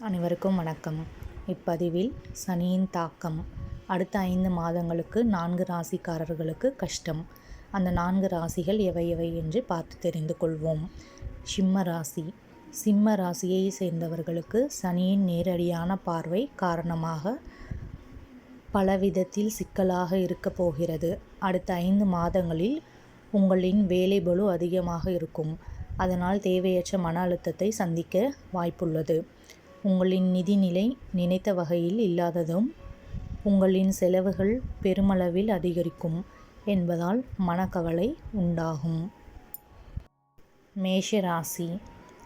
அனைவருக்கும் வணக்கம். இப்பதிவில் சனியின் தாக்கம். அடுத்த ஐந்து மாதங்களுக்கு நான்கு ராசிக்காரர்களுக்கு கஷ்டம். அந்த நான்கு ராசிகள் எவை எவை என்று பார்த்து தெரிந்து கொள்வோம். சிம்ம ராசி. சிம்ம ராசியை சேர்ந்தவர்களுக்கு சனியின் நேரடியான பார்வை காரணமாக பலவிதத்தில் சிக்கலாக இருக்கப் போகிறது. அடுத்த ஐந்து மாதங்களில் உங்களின் வேலை பலு அதிகமாக இருக்கும். அதனால் தேவையற்ற மன அழுத்தத்தை சந்திக்க வாய்ப்புள்ளது. உங்களின் நிதிநிலை நினைத்த வகையில் இல்லாததும் உங்களின் செலவுகள் பெருமளவில் அதிகரிக்கும் என்பதால் மனக்கவலை உண்டாகும். மேஷ ராசி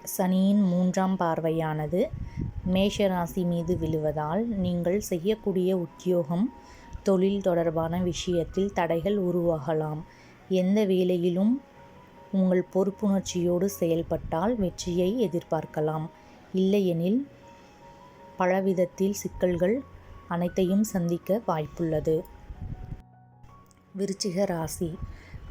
சனியின் மூன்றாம் பார்வையானது மேஷ ராசி மீது விழுவதால் நீங்கள் செய்யக்கூடிய உத்தியோகம் தொழில் தொடர்பான விஷயத்தில் தடைகள் உருவாகலாம். எந்த வேலையிலும் உங்கள் பொறுப்புணர்ச்சியோடு செயல்பட்டால் வெற்றியை எதிர்பார்க்கலாம். இல்லையெனில் பலவிதத்தில் சிக்கல்கள் அனைத்தையும் சந்திக்க வாய்ப்புள்ளது. விருச்சிக ராசி.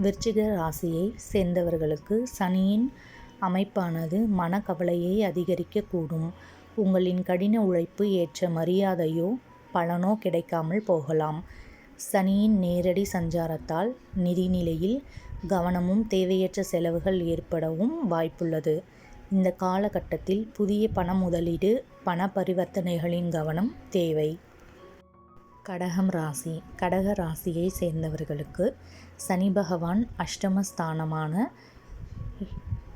விருச்சிக ராசியை சேர்ந்தவர்களுக்கு சனியின் அமைப்பானது மனக்கவலையை அதிகரிக்கக்கூடும். உங்களின் கடின உழைப்பு ஏற்ற மரியாதையோ பலனோ கிடைக்காமல் போகலாம். சனியின் நேரடி சஞ்சாரத்தால் நிதிநிலையில் கவனமும் தேவையற்ற செலவுகள் ஏற்படவும் வாய்ப்புள்ளது. இந்த காலகட்டத்தில் புதிய பண முதலீடு பண பரிவர்த்தனைகளின் கவனம் தேவை. கடகம் ராசி. கடக ராசியை சேர்ந்தவர்களுக்கு சனி பகவான் அஷ்டமஸ்தானமான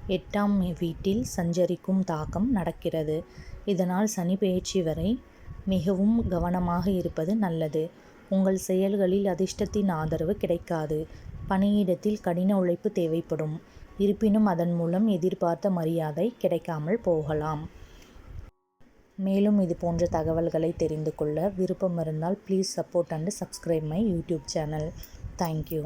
எட்டாம் வீட்டில் சஞ்சரிக்கும் தாக்கம் நடக்கிறது. இதனால் சனி பயிற்சி வரை மிகவும் கவனமாக இருப்பது நல்லது. உங்கள் செயல்களில் அதிர்ஷ்டத்தின் ஆதரவு கிடைக்காது. பணியிடத்தில் கடின உழைப்பு தேவைப்படும். இருப்பினும் அதன் மூலம் எதிர்பார்த்த மரியாதை கிடைக்காமல் போகலாம். மேலும் இது போன்ற தகவல்களை தெரிந்து கொள்ள விருப்பம் இருந்தால் please support and subscribe my YouTube channel thank you